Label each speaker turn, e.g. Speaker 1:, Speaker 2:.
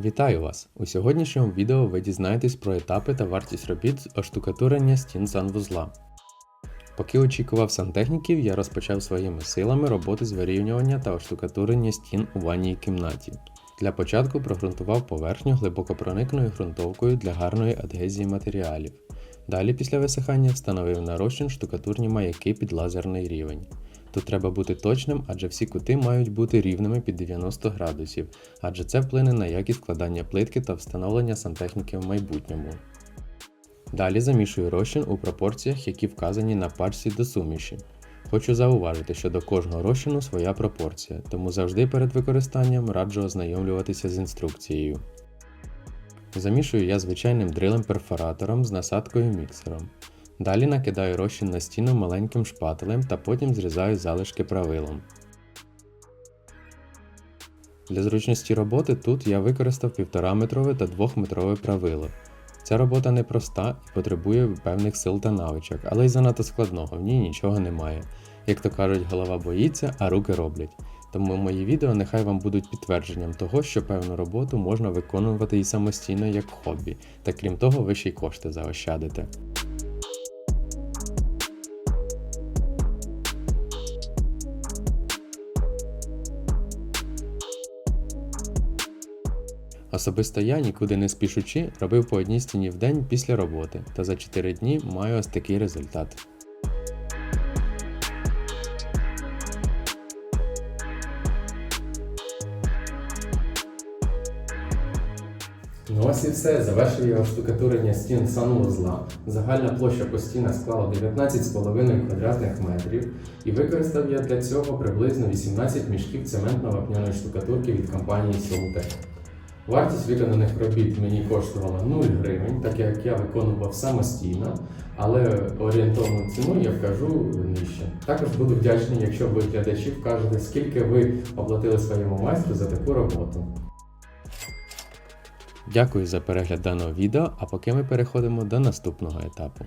Speaker 1: Вітаю вас! У сьогоднішньому відео ви дізнаєтесь про етапи та вартість робіт з оштукатурення стін санвузла. Поки очікував сантехніків, я розпочав своїми силами роботи з вирівнювання та оштукатурення стін у ванній кімнаті. Для початку прогрунтував поверхню глибокопроникною ґрунтовкою для гарної адгезії матеріалів. Далі, після висихання, встановив на розчин штукатурні маяки під лазерний рівень. Тут треба бути точним, адже всі кути мають бути рівними під 90 градусів, адже це вплине на якість складання плитки та встановлення сантехніки в майбутньому. Далі замішую розчин у пропорціях, які вказані на пачці до суміші. Хочу зауважити, що до кожного розчину своя пропорція, тому завжди перед використанням раджу ознайомлюватися з інструкцією. Замішую я звичайним дрилем-перфоратором з насадкою міксером. Далі накидаю розчин на стіну маленьким шпателем та потім зрізаю залишки правилом. Для зручності роботи тут я використав 1,5 метрове та 2 метрове правило. Ця робота непроста і потребує певних сил та навичок, але й занадто складного, в ній нічого немає. Як то кажуть, голова боїться, а руки роблять. Тому мої відео нехай вам будуть підтвердженням того, що певну роботу можна виконувати і самостійно як хобі, та крім того, ви ще й кошти заощадите. Особисто я, нікуди не спішучи, робив по одній стіні в день після роботи, та за 4 дні маю ось такий результат. Ну ось і все, завершив я оштукатурення стін санвузла. Загальна площа по стінах склала 19,5 квадратних метрів і використав я для цього приблизно 18 мішків цементно-вапняної штукатурки від компанії Солтек. Вартість виконаних робіт мені коштувала 0 гривень, так як я виконував самостійно, але орієнтовну ціну я вкажу нижче. Також буду вдячний, якщо ви глядачі вкажете, скільки ви оплатили своєму майстру за таку роботу. Дякую за перегляд даного відео, а поки ми переходимо до наступного етапу.